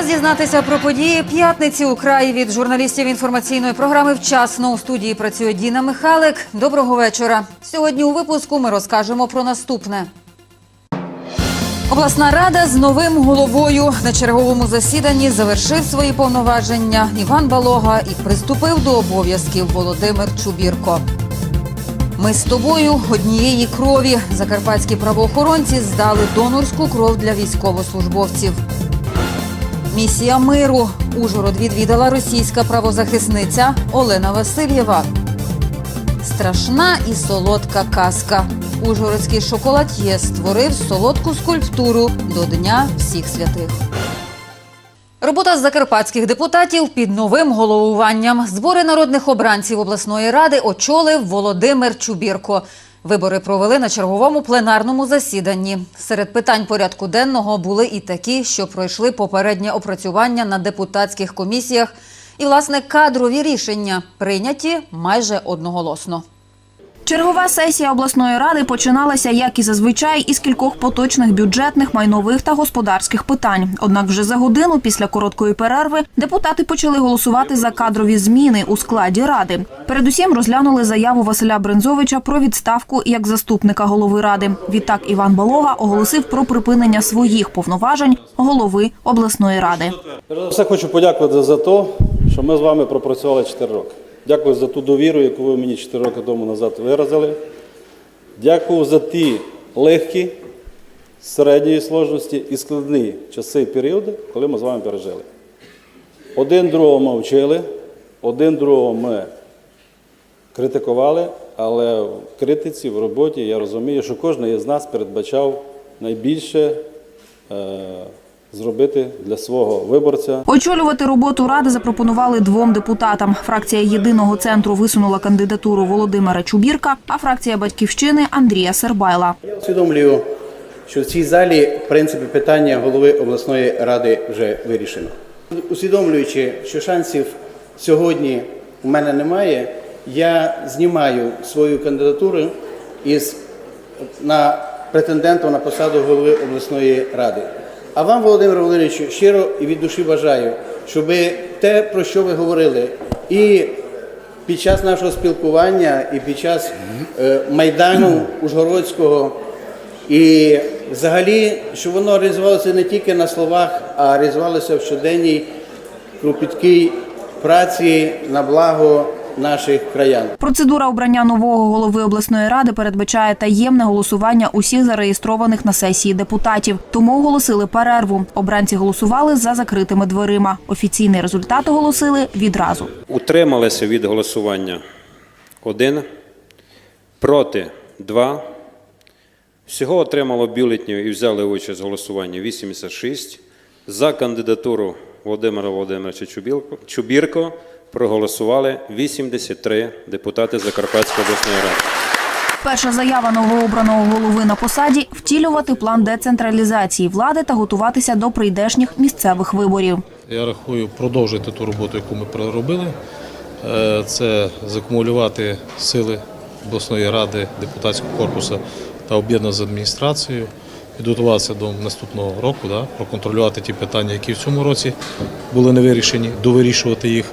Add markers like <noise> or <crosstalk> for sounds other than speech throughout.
Час дізнатися про події п'ятниці у краї від журналістів інформаційної програми Вчасно у студії працює Діна Михалик. Доброго вечора. Сьогодні у випуску ми розкажемо про наступне. Обласна рада з новим головою на черговому засіданні завершив свої повноваження Іван Балога і приступив до обов'язків Володимир Чубірко. Ми з тобою однієї крові. Закарпатські правоохоронці здали донорську кров для військовослужбовців. Місія миру. Ужгород відвідала російська правозахисниця Олена Васильєва. Страшна і солодка казка. Ужгородський шоколад'є створив солодку скульптуру до Дня всіх святих. Робота закарпатських депутатів під новим головуванням. Збори народних обранців обласної ради очолив Володимир Чубірко. Вибори провели на черговому пленарному засіданні. Серед питань порядку денного були і такі, що пройшли попереднє опрацювання на депутатських комісіях, і власне кадрові рішення прийняті майже одноголосно. Чергова сесія обласної ради починалася, як і зазвичай, із кількох поточних бюджетних, майнових та господарських питань. Однак вже за годину після короткої перерви депутати почали голосувати за кадрові зміни у складі ради. Передусім розглянули заяву Василя Брензовича про відставку як заступника голови ради. Відтак Іван Балога оголосив про припинення своїх повноважень голови обласної ради. Все хочу подякувати за те, що ми з вами пропрацювали 4 роки. Дякую за ту довіру, яку ви мені 4 роки тому назад виразили. Дякую за ті легкі, середньої сложності і складні часи і періоди, коли ми з вами пережили. Один другого ми вчили, один другого ми критикували, але в критиці, в роботі я розумію, що кожен із нас передбачав найбільше е, зробити для свого виборця. Очолювати роботу ради запропонували двом депутатам. Фракція єдиного центру висунула кандидатуру Володимира Чубірка, а фракція батьківщини Андрія Сербайла. Я усвідомлюю, що в цій залі, в принципі, питання голови обласної ради вже вирішено. Усвідомлюючи, що шансів сьогодні у мене немає, я знімаю свою кандидатуру із на претендента на посаду голови обласної ради. А вам, Володимир Володимировичу, щиро і від душі бажаю, щоб те, про що ви говорили, і під час нашого спілкування, і під час е, майдану Ужгородського, і взагалі, щоб воно реалізувалося не тільки на словах, а реалізувалося в щоденній кропіткій праці на благо наших краян. Процедура обрання нового голови обласної ради передбачає таємне голосування усіх зареєстрованих на сесії депутатів. Тому оголосили перерву. Обранці голосували за закритими дверима. Офіційний результат оголосили відразу. Утрималися від голосування 1, проти 2. Всього отримало бюлетнів і взяли участь в голосуванні 86. За кандидатуру Володимира Володимировича Чубірко проголосували 83 депутати Закарпатської обласної ради. Перша заява новообраного голови на посаді втілювати план децентралізації влади та готуватися до прийдешніх місцевих виборів. Я рахую продовжити ту роботу, яку ми проробили. Е, Це закумулювати сили обласної ради, депутатського корпусу та об'єднати з адміністрацією, підготуватися до наступного року, да, проконтролювати ті питання, які в цьому році були не вирішені, довирішувати їх.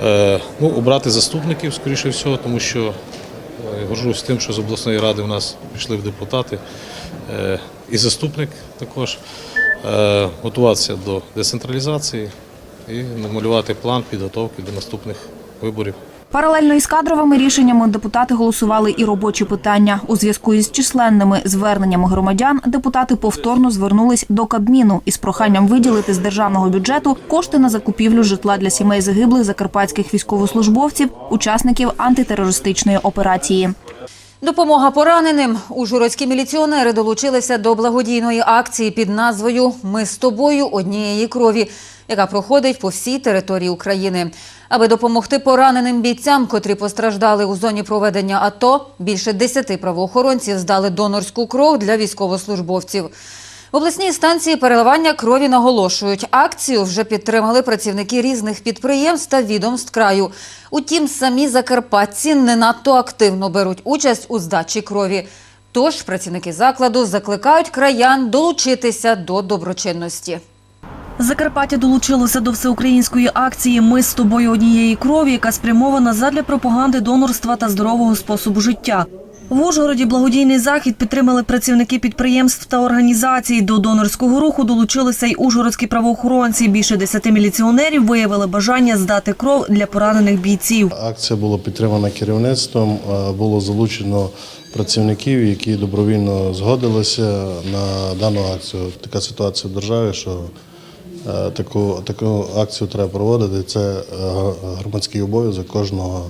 Е, Ну, обрати заступників, скоріше всього, тому що е, горжусь тим, що з обласної ради в нас пішли в депутати е, і заступник також. Готуватися до децентралізації і намалювати план підготовки до наступних виборів. Паралельно із кадровими рішеннями депутати голосували і робочі питання. У зв'язку із численними зверненнями громадян депутати повторно звернулись до Кабміну із проханням виділити з державного бюджету кошти на закупівлю житла для сімей загиблих закарпатських військовослужбовців, учасників антитерористичної операції. Допомога пораненим. Ужгородські міліціонери долучилися до благодійної акції під назвою Ми з тобою однієї крові, яка проходить по всій території України. Аби допомогти пораненим бійцям, котрі постраждали у зоні проведення АТО, більше десяти правоохоронців здали донорську кров для військовослужбовців. В обласній станції переливання крові наголошують, акцію вже підтримали працівники різних підприємств та відомств краю. Утім, самі закарпатці не надто активно беруть участь у здачі крові. Тож працівники закладу закликають краян долучитися до доброчинності. Закарпаття долучилося до всеукраїнської акції Ми з тобою однієї крові, яка спрямована задля пропаганди донорства та здорового способу життя. В Ужгороді благодійний захід підтримали працівники підприємств та організацій. До донорського руху долучилися й ужгородські правоохоронці. Більше десяти міліціонерів виявили бажання здати кров для поранених бійців. Акція була підтримана керівництвом. е, Було залучено працівників, які добровільно згодилися на дану акцію. Така ситуація в державі, що таку, таку акцію треба проводити. Це е, громадський обов'язок кожного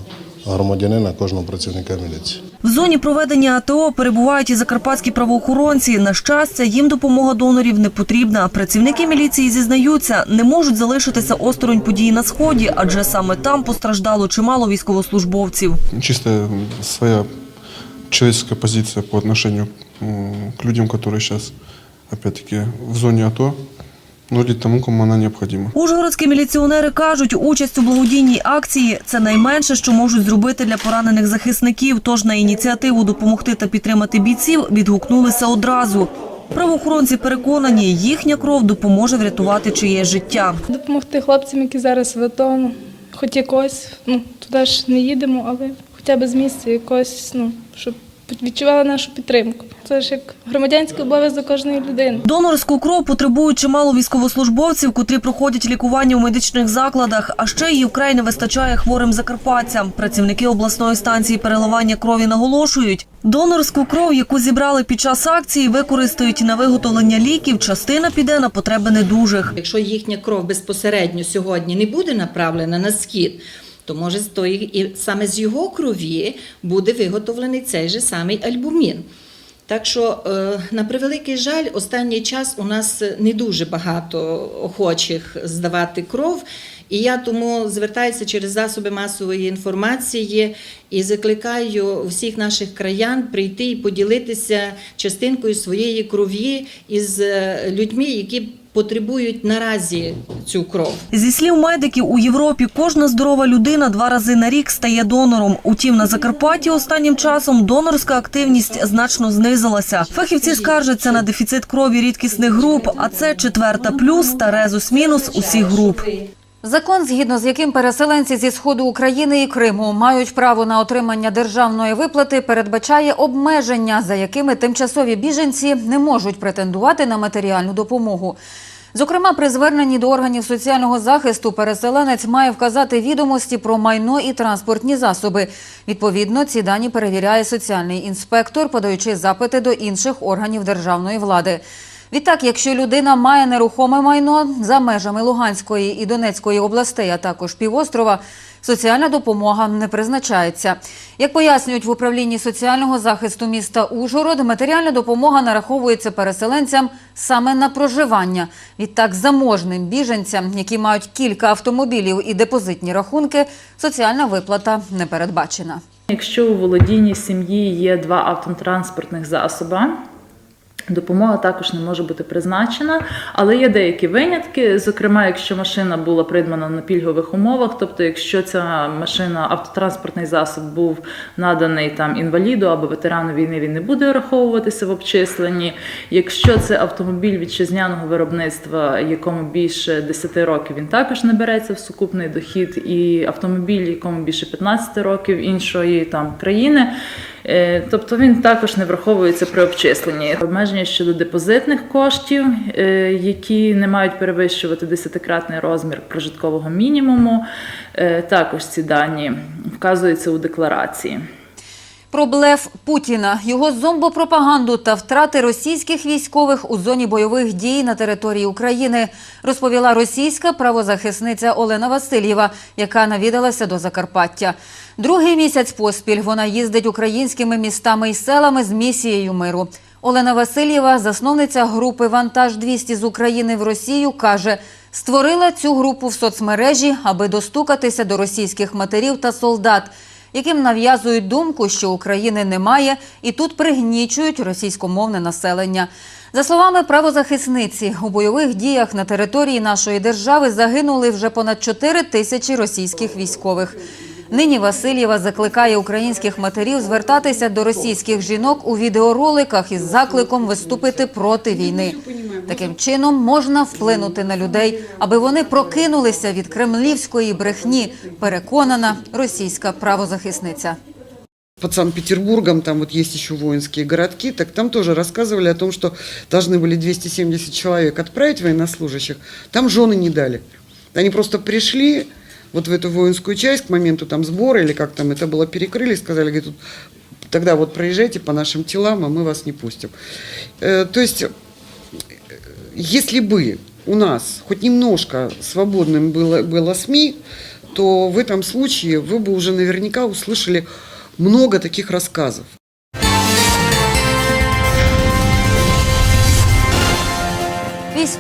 громадянина, кожного працівника міліції. В зоні проведення АТО перебувають і закарпатські правоохоронці. На щастя, їм допомога донорів не потрібна. Працівники міліції зізнаються, не можуть залишитися осторонь подій на сході, адже саме там постраждало чимало військовослужбовців. чисто своя человеческая позиция по отношению м, к людям, которые сейчас, опять-таки, в зоне АТО, нудит тому, кому она необходима. Ужгородські міліціонери кажуть, участь у благодійній акції це найменше, що можуть зробити для поранених захисників. Тож на ініціативу допомогти та підтримати бійців відгукнулися одразу. Правоохоронці переконані, їхня кров допоможе врятувати чиє життя. допомогти хлопцям, які зараз в АТО, ну, хоч якось, ну, туди ж не їдемо, але хоча б з місця якось, ну, щоб відчували нашу підтримку. Це ж як громадянський обов'язок кожної людини. Донорську кров потребують чимало військовослужбовців, котрі проходять лікування у медичних закладах, а ще її вкрай не вистачає хворим закарпатцям. Працівники обласної станції переливання крові наголошують, донорську кров, яку зібрали під час акції, використають на виготовлення ліків. Частина піде на потреби недужих. Якщо їхня кров безпосередньо сьогодні не буде направлена на схід, то може з тої, і саме з його крові буде виготовлений цей же самий альбумін. Так що, е, на превеликий жаль, останній час у нас не дуже багато охочих здавати кров. І я тому звертаюся через засоби масової інформації і закликаю всіх наших краян прийти і поділитися частинкою своєї крові із е, людьми, які потребують наразі цю кров. Зі слів медиків, у Європі кожна здорова людина два рази на рік стає донором. Утім, на Закарпатті останнім часом донорська активність значно знизилася. Фахівці скаржаться на дефіцит крові рідкісних груп, а це четверта плюс та резус мінус усіх груп. Закон, згідно з яким переселенці зі сходу України і Криму мають право на отримання державної виплати, передбачає обмеження, за якими тимчасові біженці не можуть претендувати на матеріальну допомогу. Зокрема, при зверненні до органів соціального захисту переселенець має вказати відомості про майно і транспортні засоби. Відповідно, ці дані перевіряє соціальний інспектор, подаючи запити до інших органів державної влади. Відтак, якщо людина має нерухоме майно за межами Луганської і Донецької областей, а також півострова, соціальна допомога не призначається. Як пояснюють в управлінні соціального захисту міста Ужгород, матеріальна допомога нараховується переселенцям саме на проживання. Відтак, заможним біженцям, які мають кілька автомобілів і депозитні рахунки, соціальна виплата не передбачена. Якщо у володінні сім'ї є два автотранспортних засоби, Допомога також не може бути призначена, але є деякі винятки. Зокрема, якщо машина була придбана на пільгових умовах, тобто, якщо ця машина, автотранспортний засіб був наданий там інваліду або ветерану війни, він не буде враховуватися в обчисленні. Якщо це автомобіль вітчизняного виробництва, якому більше 10 років, він також не береться в сукупний дохід, і автомобіль, якому більше 15 років іншої там країни. Е, Тобто він також не враховується при обчисленні. Обмеження щодо депозитних коштів, е, які не мають перевищувати десятикратний розмір прожиткового мінімуму. е, Також ці дані вказуються у декларації. Про блеф Путіна, його зомбопропаганду та втрати російських військових у зоні бойових дій на території України розповіла російська правозахисниця Олена Васильєва, яка навідалася до Закарпаття. Другий місяць поспіль вона їздить українськими містами і селами з місією миру. Олена Васильєва, засновниця групи Вантаж 200 з України в Росію, каже, створила цю групу в соцмережі, аби достукатися до російських матерів та солдат яким нав'язують думку, що України немає, і тут пригнічують російськомовне населення. За словами правозахисниці, у бойових діях на території нашої держави загинули вже понад 4 тисячі російських військових. Нині Васильєва закликає українських матерів звертатися до російських жінок у відеороликах із закликом виступити проти війни. Таким чином можна вплинути на людей, аби вони прокинулися від кремлівської брехні, переконана російська правозахисниця. под Санкт-Петербургом, там вот есть еще воинские городки, так там тоже рассказывали о том, что должны были 270 человек отправить военнослужащих, там жены не дали. Они просто пришли вот в эту воинскую часть к моменту там сбора или как там это было перекрыли, сказали, говорит, тут, тогда вот проезжайте по нашим телам, а мы вас не пустим. Э, то есть, э, если бы у нас хоть немножко свободным было, было СМИ, то в этом случае вы бы уже наверняка услышали много таких рассказов.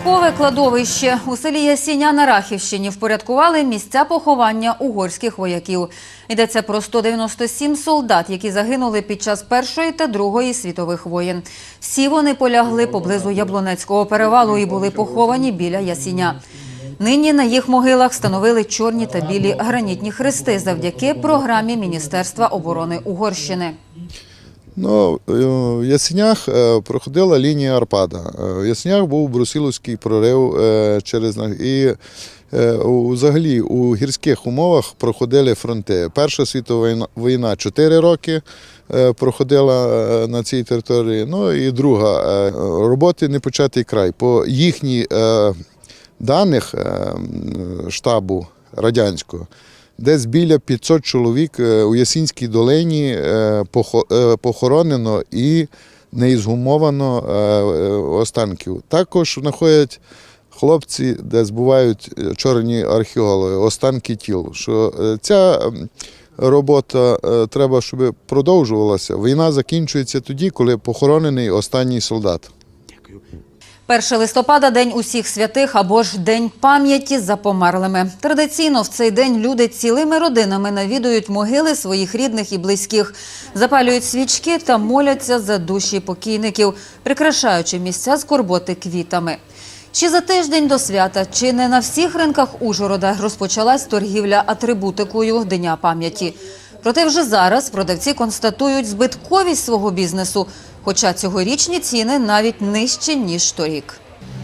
Військове кладовище у селі Ясіня на Рахівщині впорядкували місця поховання угорських вояків. Йдеться про 197 солдат, які загинули під час Першої та Другої світових воєн. Всі вони полягли поблизу Яблонецького перевалу і були поховані біля Ясіня. Нині на їх могилах встановили чорні та білі гранітні хрести завдяки програмі Міністерства оборони Угорщини. Ну, е, в Ясенях е, проходила лінія Арпада. Е, В Ясенях був Брусиловський прорив через і взагалі у гірських умовах проходили фронти. Перша світова війна- війна 4 роки проходила на цій території. Ну і друга роботи непочатий край. По їхній е, даних штабу радянського. Десь біля 500 чоловік е, у Ясінській долині е, е, похоронено і не ізгумовано останків. Також знаходять хлопці, де збувають чорні археологи, останки тіл. Що ця робота треба, щоб продовжувалася. Війна закінчується тоді, коли похоронений останній солдат. 1 листопада – День усіх святих або ж День пам'яті за померлими. Традиційно в цей день люди цілими родинами навідують могили своїх рідних і близьких, запалюють свічки та моляться за душі покійників, прикрашаючи місця скорботи квітами. Чи за тиждень до свята, чи не на всіх ринках Ужгорода розпочалась торгівля атрибутикою Дня пам'яті. Проте вже зараз продавці констатують збитковість свого бізнесу, хоча цьогорічні ціни навіть нижчі, ніж торік.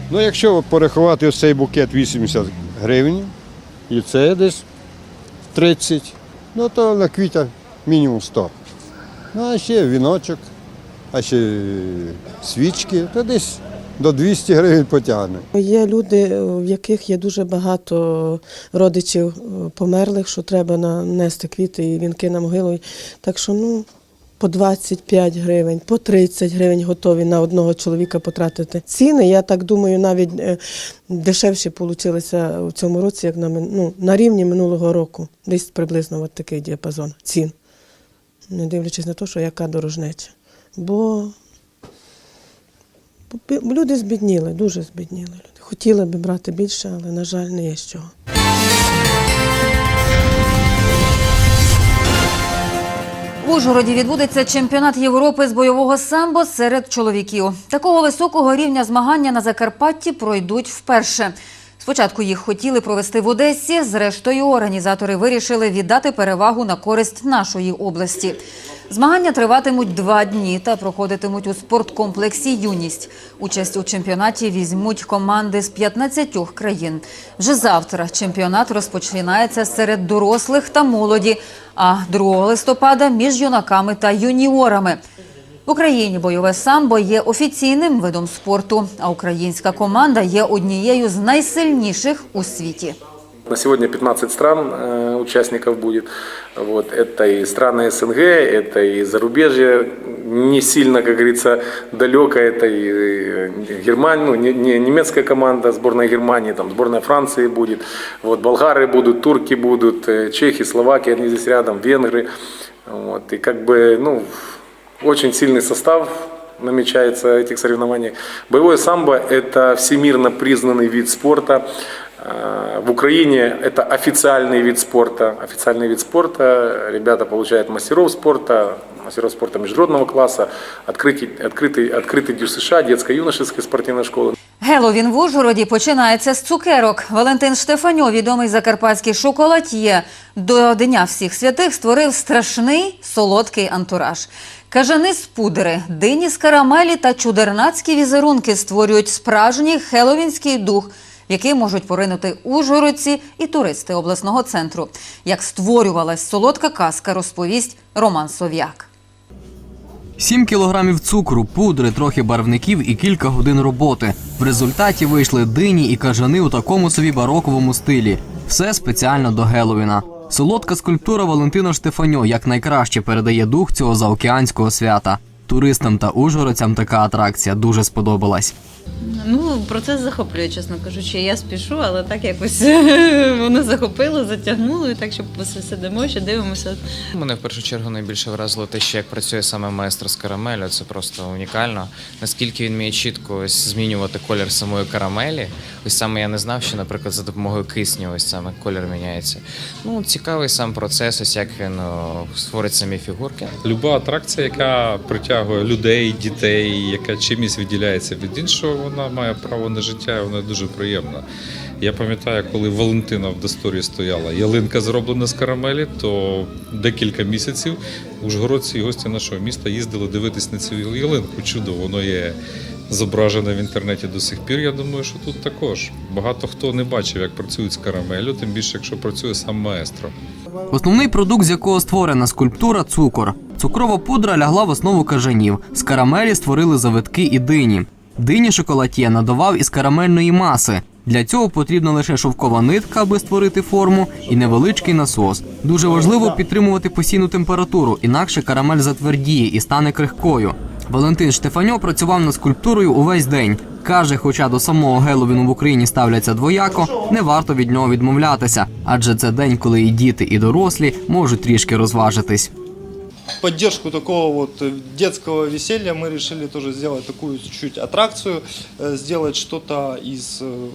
Ну, якщо порахувати ось цей букет 80 гривень, і це десь 30, ну то на квітах мінімум 100. Ну, а ще віночок, а ще свічки, то десь до 200 гривень потягне. Є люди, в яких є дуже багато родичів е, померлих, що треба нанести квіти і вінки на могилу. Так що ну, по 25 гривень, по 30 гривень готові на одного чоловіка потратити. Ціни, я так думаю, навіть е, дешевші вийшли у цьому році, як на, ну, на рівні минулого року. Десь приблизно от такий діапазон цін. Не дивлячись на те, що яка дорожнеча. Бо Люди збідніли, дуже збідніли. Люди. Хотіли би брати більше, але, на жаль, не є з чого. Ужгороді відбудеться чемпіонат Європи з бойового самбо серед чоловіків. Такого високого рівня змагання на Закарпатті пройдуть вперше. Спочатку їх хотіли провести в Одесі. Зрештою, організатори вирішили віддати перевагу на користь нашої області. Змагання триватимуть два дні та проходитимуть у спорткомплексі Юність. Участь у чемпіонаті візьмуть команди з 15 країн. Вже завтра чемпіонат розпочинається серед дорослих та молоді, а 2 листопада між юнаками та юніорами. В Україні бойове самбо є офіційним видом спорту, а українська команда є однією з найсильніших у світі. На сегодня 15 стран э, участников будет. Вот. Это и страны СНГ, это и зарубежье, не сильно, как говорится, далеко. Это и э, Германия, ну, не, не немецкая команда, сборная Германии, там, сборная Франции будет. Вот, болгары будут, турки будут, э, чехи, словаки, они здесь рядом, венгры. Вот. И как бы, ну, очень сильный состав намечается этих соревнований. Боевое самбо – это всемирно признанный вид спорта. Э, В Украине это официальный вид спорта. Официальный вид спорта. Ребята получают мастеров спорта, мастеров спорта международного класса, открытый, открытый, открытый ДЮСШ, детско-юношеской спортивной школы. Геловін в Ужгороді починається з цукерок. Валентин Штефаньо, відомий закарпатський шоколад'є, до Дня всіх святих створив страшний солодкий антураж. Кажани з пудри, дині з карамелі та чудернацькі візерунки створюють справжній хеловінський дух, в який можуть поринути ужгородці і туристи обласного центру. Як створювалась солодка казка, розповість Роман Сов'як. 7 кілограмів цукру, пудри, трохи барвників і кілька годин роботи. В результаті вийшли дині і кажани у такому собі бароковому стилі. Все спеціально до Геловіна. Солодка скульптура Валентина Штефаньо якнайкраще передає дух цього заокеанського свята. Туристам та ужгородцям така атракція дуже сподобалась. Ну, процес захоплює, чесно кажучи. Я спішу, але так якось <laughs> воно захопило, затягнуло, і так, що сидимо, ще дивимося. Мене в першу чергу найбільше вразило те, що як працює саме майстер з карамелю. Це просто унікально. Наскільки він вміє чітко ось змінювати колір самої карамелі. Ось саме я не знав, що, наприклад, за допомогою кисню ось саме колір міняється. Ну, цікавий сам процес, ось як він о, створить самі фігурки. Люба атракція, яка притягує людей, дітей, яка чимось виділяється від іншого, вона має право на життя, і вона дуже приємна. Я пам'ятаю, коли Валентина в Досторі стояла, ялинка зроблена з карамелі, то декілька місяців ужгородці і гості нашого міста їздили дивитись на цю ялинку. Чудо, воно є зображене в інтернеті до сих пір. Я думаю, що тут також багато хто не бачив, як працюють з карамелю, тим більше, якщо працює сам маестро. Основний продукт, з якого створена скульптура цукор. Цукрова пудра лягла в основу кажанів. З карамелі створили завитки і дині. Дині шоколад'є надавав із карамельної маси. Для цього потрібна лише шовкова нитка, аби створити форму, і невеличкий насос. Дуже важливо підтримувати постійну температуру, інакше карамель затвердіє і стане крихкою. Валентин Штефаньо працював над скульптурою увесь день. Каже, хоча до самого Геловіну в Україні ставляться двояко, не варто від нього відмовлятися, адже це день, коли і діти, і дорослі можуть трішки розважитись. В поддержку такого вот э, детского веселья мы решили тоже сделать такую чуть-чуть аттракцию, э, сделать что-то из, э,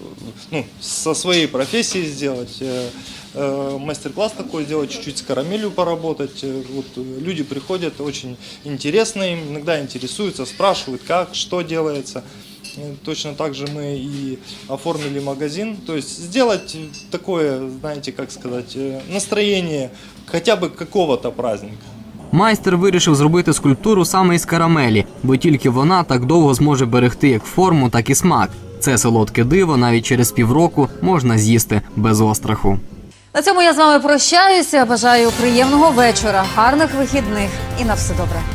ну, со своей профессии сделать. э, э, Мастер-класс такой сделать, чуть-чуть с карамелью поработать. Э, Вот э, люди приходят, очень интересно им, иногда интересуются, спрашивают, как, что делается. Э, Точно так же мы и оформили магазин. То есть сделать такое, знаете, как сказать, э, настроение хотя бы какого-то праздника. Майстер вирішив зробити скульптуру саме із карамелі, бо тільки вона так довго зможе берегти як форму, так і смак. Це солодке диво навіть через півроку можна з'їсти без остраху. На цьому я з вами прощаюся. Бажаю приємного вечора, гарних вихідних і на все добре.